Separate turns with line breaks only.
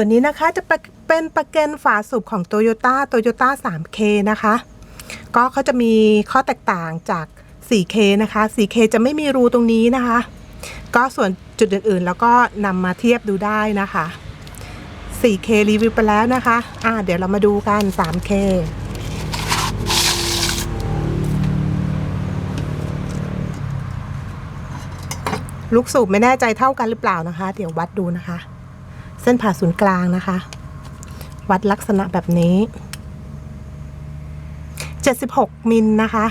ตัวนี้นะคะจะเป็นประเกนฝาสูบของ Toyota Toyota 3K นะคะ ก็เขาจะมีข้อแตกต่างจาก 4K นะคะ 4K จะไม่มีรูตรงนี้นะคะ ก็ส่วนจุดอื่นๆ แล้วก็นำมาเทียบดูได้นะคะ 4K รีวิวไปแล้วนะคะ อ่า เดี๋ยวเรามาดูกัน 3K ลูกสูบไม่แน่ใจเท่ากันหรือเปล่านะคะ เดี๋ยววัดดูนะคะ เส้นผ่าศูนย์กลางนะคะ วัดลักษณะแบบนี้ 76มิลนะคะ